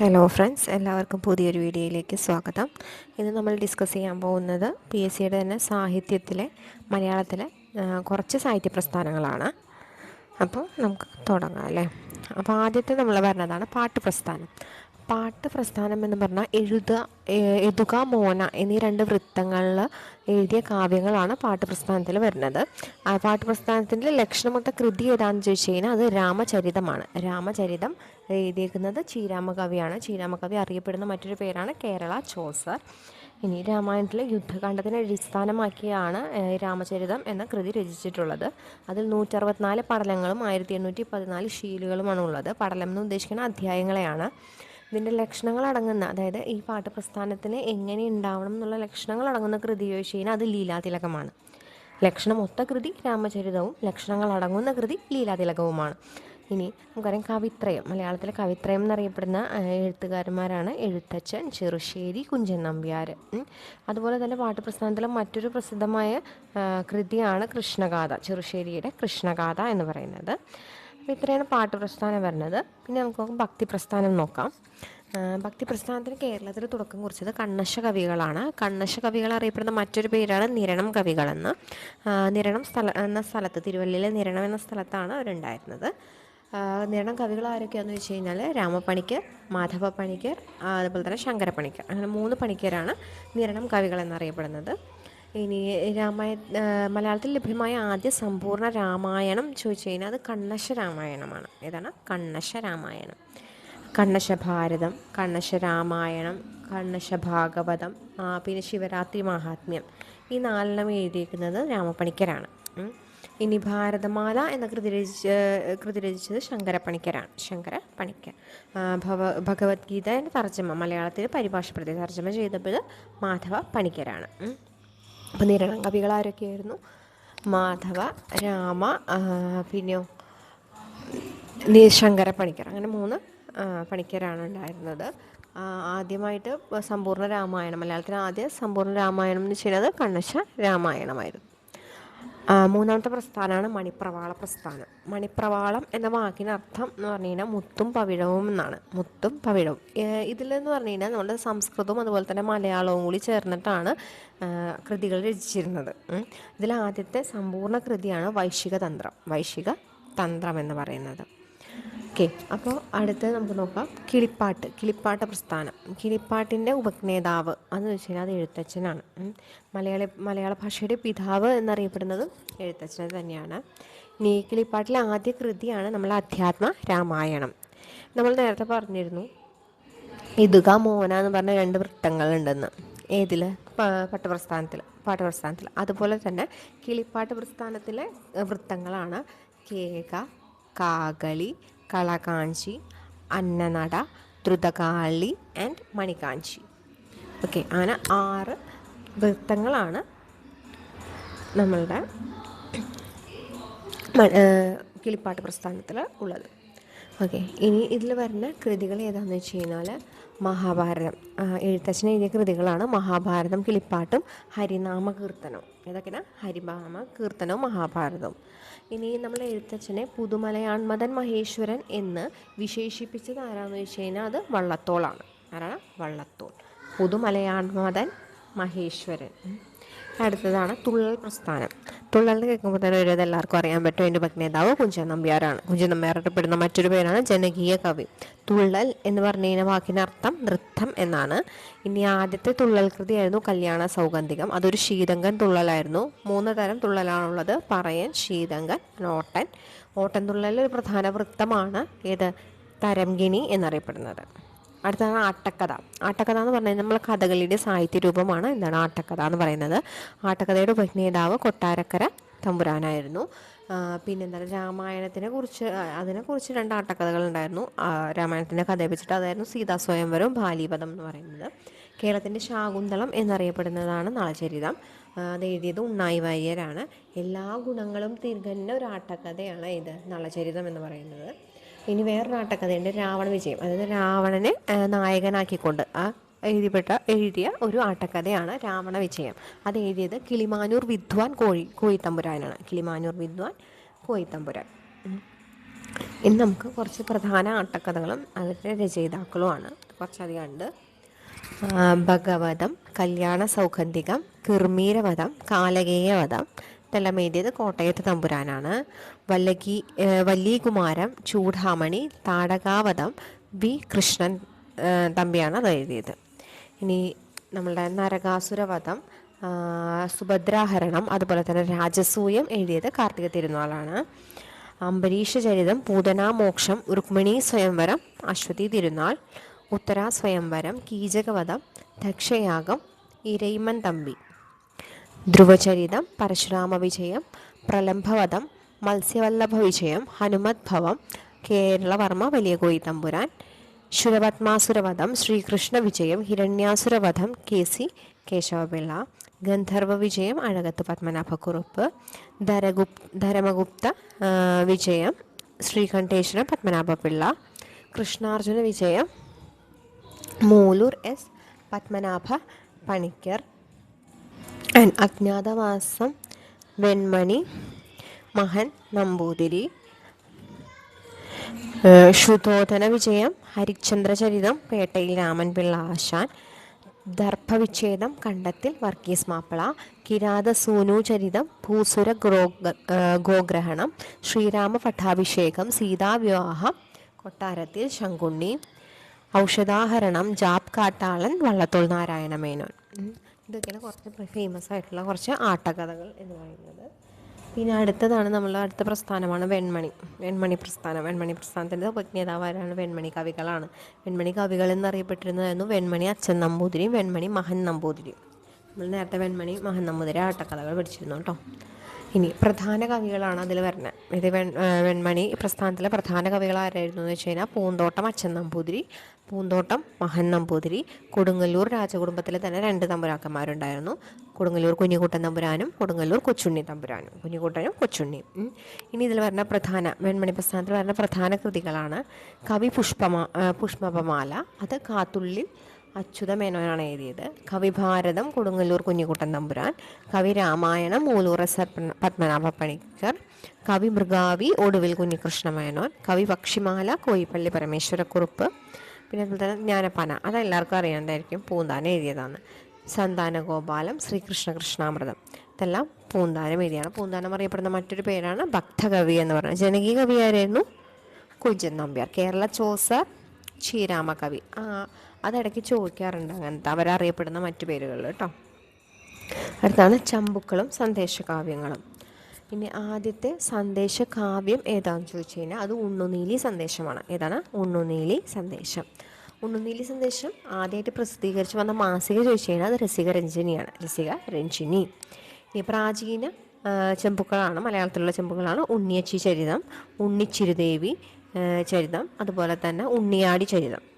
Hello friends എല്ലാവർക്കും പുതിയൊരു വീഡിയോയിലേക്ക് സ്വാഗതം. ഇന്ന് നമ്മൾ ഡിസ്കസ് ചെയ്യാൻ പോകുന്നത് പി എസ് സിയുടെ തന്നെ സാഹിത്യത്തിലെ മലയാളത്തിലെ കുറച്ച് സാഹിത്യ പ്രസ്ഥാനങ്ങളാണ്. അപ്പോൾ നമുക്ക് തുടങ്ങാം അല്ലേ? അപ്പോൾ ആദ്യത്തെ നമ്മൾ പറഞ്ഞതാണ് പാട്ട് പ്രസ്ഥാനം പാട്ട് പ്രസ്ഥാനം എന്ന് പറഞ്ഞാൽ എഴുത എഴുതുക മോന എന്നീ രണ്ട് വൃത്തങ്ങളിൽ എഴുതിയ കാവ്യങ്ങളാണ് പാട്ട് പ്രസ്ഥാനത്തിൽ വരുന്നത്. ആ പാട്ട് പ്രസ്ഥാനത്തിന്റെ ലക്ഷണമൊത്ത കൃതി ഏതാണെന്ന് ചോദിച്ചു കഴിഞ്ഞാൽ അത് രാമചരിതമാണ്. രാമചരിതം എഴുതിയേക്കുന്നത് ചീരാമകവിയാണ് ചീരാമകവി അറിയപ്പെടുന്ന മറ്റൊരു പേരാണ് കേരള ചോസർ. ഇനി രാമായണത്തിലെ യുദ്ധകാണ്ഡത്തിനെ അടിസ്ഥാനമാക്കിയാണ് രാമചരിതം എന്ന കൃതി രചിച്ചിട്ടുള്ളത്. അതിൽ നൂറ്ററുപത്തിനാല് പടലങ്ങളും ആയിരത്തി എണ്ണൂറ്റി പതിനാല് ശീലുകളുമാണ് ഉള്ളത്. പടലം എന്ന് ഉദ്ദേശിക്കുന്ന അധ്യായങ്ങളെയാണ്. ഇതിന്റെ ലക്ഷണങ്ങളടങ്ങുന്ന അതായത് ഈ പാട്ട് പ്രസ്ഥാനത്തിന് എങ്ങനെ ഉണ്ടാവണം എന്നുള്ള ലക്ഷണങ്ങളടങ്ങുന്ന കൃതി ചോദിച്ചു കഴിഞ്ഞാൽ അത് ലീലാതിലകമാണ് ലക്ഷണം ഒത്ത കൃതി രാമചരിതവും ലക്ഷണങ്ങളടങ്ങുന്ന കൃതി ലീലാതിലകവുമാണ് ഇനി നമുക്കറിയാം കവിത്രയം. മലയാളത്തിലെ കവിത്രയം എന്നറിയപ്പെടുന്ന എഴുത്തുകാരന്മാരാണ് എഴുത്തച്ഛൻ ചെറുശ്ശേരി കുഞ്ചൻ നമ്പ്യാർ അതുപോലെ തന്നെ പാട്ട് പ്രസ്ഥാനത്തിലെ മറ്റൊരു പ്രസിദ്ധമായ കൃതിയാണ് കൃഷ്ണഗാഥ ചെറുശ്ശേരിയുടെ കൃഷ്ണഗാഥ എന്ന് പറയുന്നത്. അപ്പോൾ ഇത്രയാണ് പാട്ട് പ്രസ്ഥാനം വരുന്നത്. പിന്നെ നമുക്ക് നോക്കാം ഭക്തി പ്രസ്ഥാനം നോക്കാം. ഭക്തി പ്രസ്ഥാനത്തിന് കേരളത്തിൽ തുടക്കം കുറിച്ചത് കണ്ണശ കവികളാണ്. കണ്ണശ കവികൾ അറിയപ്പെടുന്ന മറ്റൊരു പേരാണ് നിരണം കവികളെന്ന്. നിരണം സ്ഥല എന്ന സ്ഥലത്ത് തിരുവല്ലയിലെ നിരണം എന്ന സ്ഥലത്താണ് അവരുണ്ടായിരുന്നത്. നിരണം കവികൾ ആരൊക്കെയാണെന്ന് വെച്ച് കഴിഞ്ഞാൽ രാമപ്പണിക്കർ മാധവ പണിക്കർ അതുപോലെ തന്നെ ശങ്കര പണിക്കർ അങ്ങനെ മൂന്ന് പണിക്കരാണ് നിരണം കവികൾ എന്നറിയപ്പെടുന്നത്. ഇനി രാമായ മലയാളത്തിൽ ലഭ്യമായ ആദ്യ സമ്പൂർണ രാമായണം ചോദിച്ചു കഴിഞ്ഞാൽ അത് കണ്ണശ രാമായണമാണ്. ഏതാണ്? കണ്ണശ രാമായണം. കണ്ണശ ഭാരതം കണ്ണശ രാമായണം കണ്ണശ ഭാഗവതം പിന്നെ ശിവരാത്രി മഹാത്മ്യം. ഈ നാലെണ്ണം എഴുതിയിരിക്കുന്നത് രാമപ്പണിക്കരാണ്. ഇനി ഭാരതമാല എന്ന കൃതി രചിച്ച കൃതി രചിച്ചത് ശങ്കര പണിക്കരാണ് ശങ്കര പണിക്കർ ഭവ ഭഗവത്ഗീതയുടെ തർജമ മലയാളത്തിൽ പരിഭാഷപ്പെടുത്തി തർജമ ചെയ്തപ്പോൾ മാധവ പണിക്കരാണ്. ഉം. അപ്പോൾ നിരണം കവികൾ ആരൊക്കെയായിരുന്നു മാധവ രാമ പിന്നെ പിന്നെയോ ശങ്കര പണിക്കർ. അങ്ങനെ മൂന്ന് പണിക്കരാണ് ഉണ്ടായിരുന്നത്. ആദ്യമായിട്ട് സമ്പൂർണ രാമായണം മലയാളത്തിൽ ആദ്യ സമ്പൂർണ രാമായണം എന്ന് ചെയ്യുന്നത് കണ്ണശ രാമായണമായിരുന്നു. മൂന്നാമത്തെ പ്രസ്ഥാനമാണ് മണിപ്രവാള പ്രസ്ഥാനം. മണിപ്രവാളം എന്ന വാക്കിനർത്ഥം എന്ന് പറഞ്ഞു കഴിഞ്ഞാൽ മുത്തും പവിഴവും എന്നാണ്. മുത്തും പവിഴവും. ഇതിലെന്ന് പറഞ്ഞു കഴിഞ്ഞാൽ നമ്മുടെ സംസ്കൃതവും അതുപോലെ തന്നെ മലയാളവും കൂടി ചേർന്നിട്ടാണ് കൃതികൾ രചിച്ചിരുന്നത്. ഇതിലാദ്യത്തെ സമ്പൂർണ കൃതിയാണ് വൈശിക തന്ത്രം. വൈശിക തന്ത്രം എന്ന് പറയുന്നത്. ഓക്കെ അപ്പോൾ അടുത്ത് നമുക്ക് നോക്കാം. കിളിപ്പാട്ട് കിളിപ്പാട്ട് പ്രസ്ഥാനം. കിളിപ്പാട്ടിന്റെ ഉപജ്ഞേതാവ് എന്ന് വെച്ച് കഴിഞ്ഞാൽ അത് എഴുത്തച്ഛനാണ്. മലയാളി മലയാള ഭാഷയുടെ പിതാവ് എന്നറിയപ്പെടുന്നത് എഴുത്തച്ഛനെ തന്നെയാണ്. ഇനി കിളിപ്പാട്ടിലെ ആദ്യ കൃതിയാണ് നമ്മളെ അധ്യാത്മ രാമായണം. നമ്മൾ നേരത്തെ പറഞ്ഞിരുന്നു ഇതുക മോന എന്ന് പറഞ്ഞ രണ്ട് വൃത്തങ്ങളുണ്ടെന്ന്. ഏതിൽ പട്ടപ്രസ്ഥാനത്തിൽ പാട്ടപ്രസ്ഥാനത്തിൽ അതുപോലെ തന്നെ കിളിപ്പാട്ട് പ്രസ്ഥാനത്തിലെ വൃത്തങ്ങളാണ് കേക കാകളി കളകാഞ്ചി അന്നനട ദ്രുതകാളി ആൻഡ് മണികാഞ്ചി. ഓക്കെ അങ്ങനെ ആറ് വൃത്തങ്ങളാണ് നമ്മളുടെ കിളിപ്പാട്ട് പ്രസ്ഥാനത്തിൽ ഉള്ളത്. ഓക്കെ. ഇനി ഇതിൽ വരുന്ന കൃതികൾ ഏതാണെന്ന് വെച്ച് കഴിഞ്ഞാൽ മഹാഭാരതം. എഴുത്തച്ഛൻ എഴുതിയ കൃതികളാണ് മഹാഭാരതം കിളിപ്പാട്ടും ഹരിനാമ കീർത്തനവും ഏതൊക്കെയാണ് ഹരിനാമ കീർത്തനവും മഹാഭാരതവും. ഇനി നമ്മൾ എഴുത്തച്ഛനെ പുതുമലയാൺമദൻ മഹേശ്വരൻ എന്ന് വിശേഷിപ്പിച്ചത് ആരാന്ന് വെച്ച് കഴിഞ്ഞാൽ അത് വള്ളത്തോളാണ്. ആരാണ്? വള്ളത്തോൾ. പുതുമലയാൺമദൻ മഹേശ്വരൻ. അടുത്തതാണ് തുള്ളൽ പ്രസ്ഥാനം. തുള്ളൽ എന്ന് കേൾക്കുമ്പോൾ തന്നെ ഒരു എല്ലാവർക്കും അറിയാൻ പറ്റും. എന്റെ ഭഗ്നേതാവ് കുഞ്ചൻ നമ്പ്യാരാണ്. കുഞ്ചൻ നമ്പ്യാർ അറിയപ്പെടുന്ന മറ്റൊരു പേരാണ് ജനകീയ കവി. തുള്ളൽ എന്ന് പറഞ്ഞു കഴിഞ്ഞാൽ വാക്കിനർത്ഥം നൃത്തം എന്നാണ്. ഇനി ആദ്യത്തെ തുള്ളൽ കൃതിയായിരുന്നു കല്യാണ സൗഗന്ധികം. അതൊരു ശീതങ്കൻ തുള്ളലായിരുന്നു. മൂന്ന് തരം തുള്ളലാണുള്ളത്. പറയൻ ശീതങ്കൻ ഓട്ടൻ. ഓട്ടൻ തുള്ളൽ ഒരു പ്രധാന വൃത്തമാണ്. ഏത്? തരംഗിണി എന്നറിയപ്പെടുന്നത്. അടുത്തതാണ് ആട്ടക്കഥ. ആട്ടക്കഥ എന്ന് പറഞ്ഞാൽ നമ്മൾ കഥകളിയുടെ സാഹിത്യ രൂപമാണ് എന്താണ് ആട്ടക്കഥ എന്ന് പറയുന്നത്. ആട്ടക്കഥയുടെ ഉപജ്ഞേതാവ് കൊട്ടാരക്കര തമ്പുരാനായിരുന്നു. പിന്നെന്താണ് രാമായണത്തിനെ കുറിച്ച് അതിനെ അതിനെക്കുറിച്ച് രണ്ട് ആട്ടക്കഥകൾ ഉണ്ടായിരുന്നു. രാമായണത്തിന്റെ കഥയെ വെച്ചിട്ട് അതായിരുന്നു സീതാസ്വയംവരവും ബാലിപദം എന്ന് പറയുന്നത്. കേരളത്തിന്റെ ശാകുന്തളം എന്നറിയപ്പെടുന്നതാണ് നളചരിതം അത് എഴുതിയത് ഉണ്ണായി വാര്യരാണ്. എല്ലാ ഗുണങ്ങളും തികഞ്ഞ ഒരു ആട്ടക്കഥയാണ് ഇത് നളചരിതം എന്ന് പറയുന്നത്. ഇനി വേറൊരു ആട്ടക്കഥയുണ്ട് രാവണ വിജയം. അതായത് രാവണനെ നായകനാക്കിക്കൊണ്ട് ആ എഴുതിപ്പെട്ട എഴുതിയ ഒരു ആട്ടക്കഥയാണ് രാവണ വിജയം. അത് എഴുതിയത് കിളിമാനൂർ വിദ്വാൻ കോഴി കോയിത്തമ്പുരാനാണ് കിളിമാനൂർ വിദ്വാൻ കോയിത്തമ്പുരാൻ ഇന്ന് ഇനി നമുക്ക് കുറച്ച് പ്രധാന ആട്ടക്കഥകളും അതിന്റെ രചയിതാക്കളുമാണ്. കുറച്ചധികം ഉണ്ട് ഭഗവതം കല്യാണ സൗഗന്ധികം കിർമീരവധം കാലകേയവധം ഇതെല്ലാം എഴുതിയത് കോട്ടയത്ത് തമ്പുരാനാണ്. വല്ലകി വല്ലീകുമാരം ചൂടാമണി താടകാവതം വി. കൃഷ്ണൻ തമ്പിയാണ് അത് എഴുതിയത്. ഇനി നമ്മളുടെ നരകാസുരവധം സുഭദ്രാഹരണം അതുപോലെ തന്നെ രാജസൂയം എഴുതിയത് കാർത്തിക തിരുനാളാണ്. അംബരീഷ ചരിതം പൂതനാമോക്ഷം രുക്മിണി സ്വയംവരം അശ്വതി തിരുനാൾ ഉത്തരാ സ്വയംവരം കീചകവധം ദക്ഷയാഗം ഇരയിമൻ തമ്പി. ധ്രുവചരിതം പരശുരാമ വിജയം പ്രലംഭവധം മത്സ്യവല്ലഭ വിജയം ഹനുമത് ഭവം കേരളവർമ്മ വലിയ കോയിത്തമ്പുരാൻ ശുരപത്മാസുരവധം ശ്രീകൃഷ്ണ വിജയം ഹിരണ്യാസുരവധം കെ സി കേശവപിള്ള ഗന്ധർവ വിജയം അഴകത്ത് പത്മനാഭക്കുറുപ്പ് ധരഗുപ് ധരമഗുപ്ത വിജയം ശ്രീകണ്ഠേശ്വരം പത്മനാഭപിള്ള കൃഷ്ണാർജുന വിജയം മൂലൂർ എസ് പത്മനാഭ പണിക്കർ അജ്ഞാതവാസം വെൺമണി മഹൻ നമ്പൂതിരി ശുദ്ധോധന വിജയം ഹരിശ്ചന്ദ്രചരിതം പേട്ടയിൽ രാമൻപിള്ള ആശാൻ ദർഭവിച്ഛേദം കണ്ടത്തിൽ വർഗീസ് മാപ്പിള കിരാത സൂനു ചരിതം ഭൂസുര ഗ്രോ ഗോഗ്രഹണം ശ്രീരാമ പട്ടാഭിഷേകം സീതാവിവാഹം കൊട്ടാരത്തിൽ ശങ്കുണ്ണി ഔഷധാഹരണം ജാബ് കാട്ടാളൻ വള്ളത്തോൾ നാരായണ മേനോൻ. ഇതൊക്കെയാണ് കുറച്ച് ഫേമസ് ആയിട്ടുള്ള കുറച്ച് ആട്ടക്കഥകൾ എന്ന് പറയുന്നത്. പിന്നെ അടുത്തതാണ് നമ്മളുടെ അടുത്ത പ്രസ്ഥാനമാണ് വെൺമണി. വെൺമണി പ്രസ്ഥാനം. വെൺമണി പ്രസ്ഥാനത്തിന്റെ ഉപജ്ഞേതാവാരാണ് വെൺമണി കവികളാണ്. വെൺമണി കവികൾ എന്നറിയപ്പെട്ടിരുന്നതായിരുന്നു വെൺമണി അച്ഛൻ നമ്പൂതിരിയും വെൺമണി മഹൻ നമ്പൂതിരിയും. നമ്മൾ നേരത്തെ വെൺമണി മഹൻ നമ്പൂതിരി ആട്ടക്കഥകൾ പഠിച്ചിരുന്നു കേട്ടോ. ഇനി പ്രധാന കവികളാണ് അതിൽ വരുന്നത്. ഇത് വെൺ വെൺമണി പ്രസ്ഥാനത്തിലെ പ്രധാന കവികൾ ആരായിരുന്നു എന്ന് വെച്ച് കഴിഞ്ഞാൽ പൂന്തോട്ടം അച്ഛൻ നമ്പൂതിരി പൂന്തോട്ടം മഹൻ നമ്പൂതിരി കൊടുങ്ങല്ലൂർ രാജകുടുംബത്തിലെ തന്നെ രണ്ട് തമ്പുരാക്കന്മാരുണ്ടായിരുന്നു. കൊടുങ്ങല്ലൂർ കുഞ്ഞിക്കുട്ടൻ തമ്പുരാനും കൊടുങ്ങല്ലൂർ കൊച്ചുണ്ണി തമ്പുരാനും കുഞ്ഞിക്കുട്ടനും കൊച്ചുണ്ണിയും. ഇനി ഇതിൽ വരുന്ന പ്രധാന വെൺമണി പ്രസ്ഥാനത്തിൽ വരുന്ന പ്രധാന കൃതികളാണ് കവി പുഷ്പമാ പുഷ്പമാല അത് കാത്തുള്ളിൽ അച്യുത മേനോനാണ് എഴുതിയത്. കവിഭാരതം കൊടുങ്ങല്ലൂർ കുഞ്ഞിക്കുട്ടൻ തമ്പുരാൻ. കവി രാമായണം മൂലൂർ എസ് പത്മനാഭ പണിക്കർ. കവി മൃഗാവി ഒടുവിൽ കുഞ്ഞികൃഷ്ണ മേനോൻ. കവി പക്ഷിമാല കോയിപ്പള്ളി പരമേശ്വരക്കുറുപ്പ്. പിന്നെ അതുപോലെ തന്നെ ജ്ഞാനപ്പാന അതെല്ലാവർക്കും അറിയാണ്ടായിരിക്കും പൂന്താനം എഴുതിയതാണ്. സന്താനഗോപാലം ശ്രീകൃഷ്ണ കൃഷ്ണാമൃതം ഇതെല്ലാം പൂന്താനം എഴുതിയാണ്. പൂന്താനം അറിയപ്പെടുന്ന മറ്റൊരു പേരാണ് ഭക്തകവി എന്ന് പറയുന്നത്. ജനകീയ കവിയായിരുന്നു കുഞ്ചൻ നമ്പ്യാർ. കേരള ചോസർ ശ്രീരാമകവി. ആ അതിടയ്ക്ക് ചോദിക്കാറുണ്ട് അങ്ങനത്തെ. അവരറിയപ്പെടുന്ന മറ്റു പേരുകൾ കേട്ടോ. അടുത്താണ് ചമ്പുക്കളും സന്ദേശകാവ്യങ്ങളും. ഇനി ആദ്യത്തെ സന്ദേശകാവ്യം ഏതാണെന്ന് ചോദിച്ചു കഴിഞ്ഞാൽ അത് ഉണ്ണുനീലി സന്ദേശമാണ്. ഏതാണ്? ഉണ്ണുനീലി സന്ദേശം. ഉണ്ണുനീലി സന്ദേശം ആദ്യമായിട്ട് പ്രസിദ്ധീകരിച്ച് വന്ന മാസിക ചോദിച്ചു കഴിഞ്ഞാൽ അത് രസിക രഞ്ജിനിയാണ്. രസിക രഞ്ജിനി. ഈ പ്രാചീന ചെമ്പുക്കളാണ് മലയാളത്തിലുള്ള ചെമ്പുക്കളാണ് ഉണ്ണിയച്ചി ചരിതം ഉണ്ണിച്ചിരുദേവി ചരിതം അതുപോലെ തന്നെ ഉണ്ണിയാടി ചരിതം.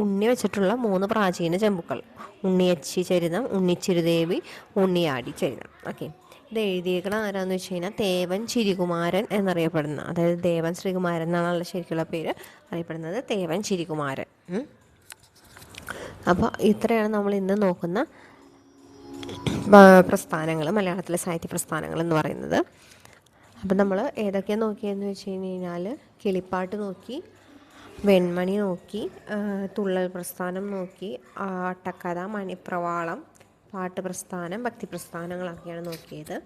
ഉണ്ണി വെച്ചിട്ടുള്ള മൂന്ന് പ്രാചീന ചെമ്പുക്കൾ. ഉണ്ണിയച്ചി ചരിതം ഉണ്ണിച്ചിരുദേവി ഉണ്ണിയാടി ചരിതം. ഓക്കെ. ഇത് എഴുതിയേക്കണ ആരാന്ന് വെച്ച് കഴിഞ്ഞാൽ തേവൻ ചിരികുമാരൻ എന്നറിയപ്പെടുന്ന അതായത് ദേവൻ ശ്രീകുമാരൻ എന്നാണുള്ള ശരിക്കുള്ള പേര് അറിയപ്പെടുന്നത് തേവൻ ചിരികുമാരൻ. അപ്പോൾ ഇത്രയാണ് നമ്മൾ ഇന്ന് നോക്കുന്ന പ്രസ്ഥാനങ്ങൾ മലയാളത്തിലെ സാഹിത്യ പ്രസ്ഥാനങ്ങൾ എന്ന് പറയുന്നത്. അപ്പം നമ്മൾ ഏതൊക്കെയാണ് നോക്കിയതെന്ന് വെച്ച് കഴിഞ്ഞ് കഴിഞ്ഞാൽ കിളിപ്പാട്ട് നോക്കി വെൺമണി നോക്കി തുള്ളൽ പ്രസ്ഥാനം നോക്കി ആട്ടക്കഥ മണിപ്രവാളം പാട്ട് പ്രസ്ഥാനം ഭക്തി പ്രസ്ഥാനങ്ങളൊക്കെയാണ് നോക്കിയത്.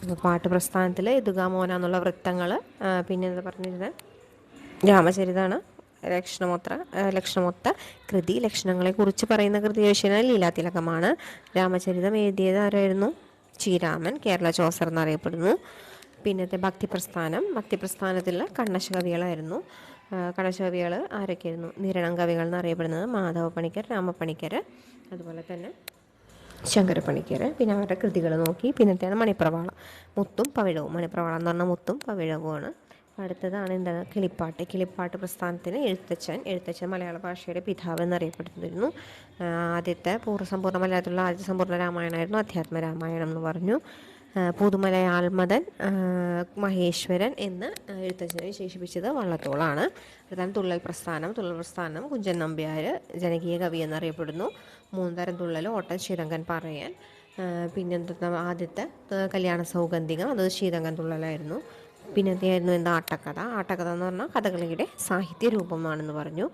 അപ്പോൾ പാട്ട് പ്രസ്ഥാനത്തിൽ ഇതുകാമോന എന്നുള്ള വൃത്തങ്ങൾ പിന്നെ എന്താ പറഞ്ഞിരുന്നത് രാമചരിതാണ് ലക്ഷണമൊത്ര ലക്ഷണമൊത്ത കൃതി. ലക്ഷണങ്ങളെക്കുറിച്ച് പറയുന്ന കൃതി ചോദിച്ചാൽ ലീലാതിലകമാണ് രാമചരിതം എഴുതിയത് ആരായിരുന്നു? ചീരാമൻ കേരള ചോസർ എന്നറിയപ്പെടുന്നു. പിന്നത്തെ ഭക്തി പ്രസ്ഥാനം ഭക്തി ഭക്തിപ്രസ്ഥാനത്തിൽ കണ്ണശ കവികളായിരുന്നു കണ്ണശ ആരൊക്കെയായിരുന്നു? നിരണം കവികൾ എന്നറിയപ്പെടുന്നത് മാധവ പണിക്കർ രാമപ്പണിക്കർ അതുപോലെ തന്നെ ശങ്കരപ്പണിക്കർ. പിന്നെ അവരുടെ കൃതികൾ നോക്കി. പിന്നത്തെയാണ് മണിപ്രവാളം. മുത്തും പവിഴവും. മണിപ്രവാളം എന്ന് പറഞ്ഞാൽ മുത്തും പവിഴവുമാണ്. അടുത്തതാണ് എന്താണ്? കിളിപ്പാട്ട്. കിളിപ്പാട്ട് പ്രസ്ഥാനത്തിന് എഴുത്തച്ഛൻ. എഴുത്തച്ഛൻ മലയാള ഭാഷയുടെ പിതാവ് എന്നറിയപ്പെട്ടിരുന്നു. ആദ്യത്തെ ആദ്യത്തെ പൂർവസമ്പൂർണ മലയാളത്തിലുള്ള ആദ്യ സമ്പൂർണ രാമായണമായിരുന്നു. അധ്യാത്മ രാമായണം എന്ന് പറഞ്ഞു. ആ, പുതുമലയാൾമദൻ മഹേശ്വരൻ എന്ന് എഴുത്തച്ഛനെ വിശേഷിപ്പിച്ചത് വള്ളത്തോളാണ്. അടുത്താണ് തുള്ളൽ പ്രസ്ഥാനം തുള്ളൽ പ്രസ്ഥാനം കുഞ്ചൻ നമ്പ്യാർ ജനകീയ കവി എന്നറിയപ്പെടുന്നു. മൂന്നുതരം തുള്ളൽ ഓട്ടൻ ശ്രീരംഗൻ പറയാൻ. പിന്നെന്താ ആദ്യത്തെ കല്യാണ സൗഗന്ധികം അത് ശ്രീരംഗൻ തുള്ളലായിരുന്നു. പിന്നത്തെയായിരുന്നു എന്താ ആട്ടക്കഥ. ആട്ടക്കഥ എന്ന് പറഞ്ഞാൽ കഥകളിയുടെ സാഹിത്യ രൂപമാണെന്ന് പറഞ്ഞു.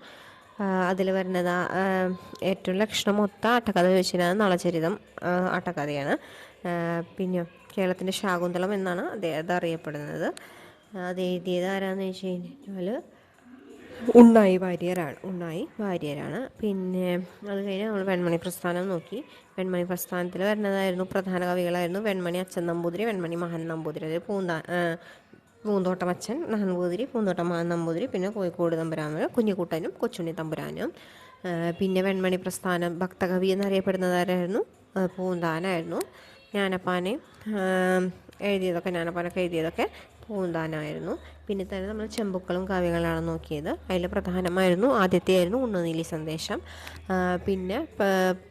അതിൽ വരുന്നത് ഏറ്റവും ലക്ഷണമൊത്ത ആട്ടക്കഥ ചോദിച്ചാൽ നളചരിതം ആട്ടക്കഥയാണ്. പിന്നെ കേരളത്തിന്റെ ശാകുന്തളം എന്നാണ് അത് അറിയപ്പെടുന്നത്. അത് എഴുതിയത് ആരാന്ന് വെച്ച് കഴിഞ്ഞാൽ ഉണ്ണായി വാര്യരാണ്. ഉണ്ണായി വാര്യരാണ്. പിന്നെ അത് കഴിഞ്ഞ് നമ്മൾ വെൺമണി പ്രസ്ഥാനം നോക്കി. വെൺമണി പ്രസ്ഥാനത്തിൽ വരുന്നതായിരുന്നു പ്രധാന കവികളായിരുന്നു വെൺമണി അച്ഛൻ നമ്പൂതിരി വെൺമണി മഹൻ നമ്പൂതിരി. അതായത് പൂന്താ പൂന്തോട്ടം അച്ഛൻ നമ്പൂതിരി പൂന്തോട്ടം മഹൻ നമ്പൂതിരി പിന്നെ കോഴിക്കോട് തമ്പുരാന് കുഞ്ഞിക്കുട്ടനും കൊച്ചുണ്ണി തമ്പുരാനും. പിന്നെ വെൺമണി പ്രസ്ഥാനം ഭക്തകവി എന്നറിയപ്പെടുന്നതാരായിരുന്നു? പൂന്താനായിരുന്നു. ജ്ഞാനപ്പാനയും ആ, എഴുതിയതൊക്കെ ജ്ഞാനപ്പാനൊക്കെ എഴുതിയതൊക്കെ പൂന്താനായിരുന്നു. പിന്നെ തന്നെ നമ്മൾ ചെമ്പുക്കളും കാവ്യങ്ങളാണ് നോക്കിയത്. അതിൽ പ്രധാനമായിരുന്നു ആദ്യത്തെയായിരുന്നു ഉണ്ണുനീലി സന്ദേശം. പിന്നെ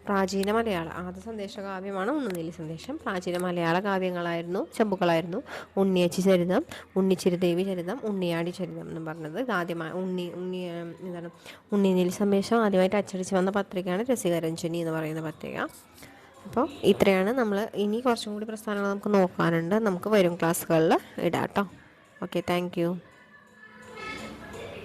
പ്രാചീന മലയാള ആദ്യ സന്ദേശ കാവ്യമാണ് ഉണ്ണുനീലി സന്ദേശം. പ്രാചീന മലയാള കാവ്യങ്ങളായിരുന്നു ചെമ്പുക്കളായിരുന്നു. ഉണ്ണിയച്ചി ചരിതം ഉണ്ണിച്ചിരുദേവി ചരിതം ഉണ്ണിയാടി ചരിതം എന്ന് പറഞ്ഞത്. ആദ്യമായി ഉണ്ണി ഉണ്ണി എന്താണ് ഉണ്ണിനീലി സന്ദേശം ആദ്യമായിട്ട് അച്ചടിച്ച് വന്ന പത്രികയാണ് രസികരഞ്ജനി എന്ന് പറയുന്ന പത്രിക. അപ്പോൾ ഇത്രയാണ് നമ്മൾ ഇനി കുറച്ചും കൂടി പ്രസ്ഥാനങ്ങൾ നമുക്ക് നോക്കാനുണ്ട്. നമുക്ക് വരും ക്ലാസ്സുകളിൽ ഇടാം കേട്ടോ ഓക്കെ താങ്ക്